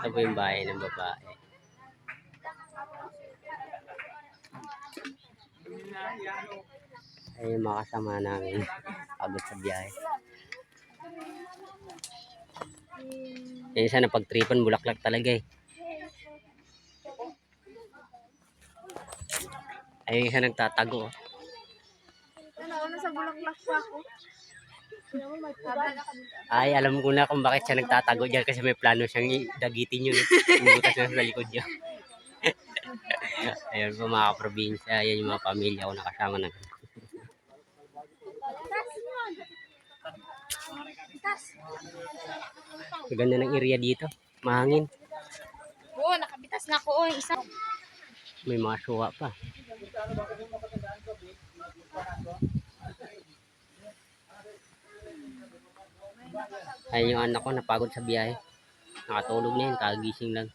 Ito po yung bahay ng babae. Ay yung mga kasama namin. Pagod sa biyahe. Yung isa na pagtripan, bulaklak talaga eh. Ay yung isa nagtatago. oh. Ano, nasa bulaklak pa ako. Ay, alam ko na kung bakit siya nagtatago dyan kasi may plano siyang dagitin yun. eh. Yung butas na sa likod niya. Ayun po mga kaprobinsya, yan yung mga pamilya ko nakasama na. Ganda ng area dito. Mahangin. Oo, nakabitas na ako. Oh, isa. May mga suwa pa. Ayun yung anak ko napagod sa biyahe. Nakatulog na yun, kagising lang.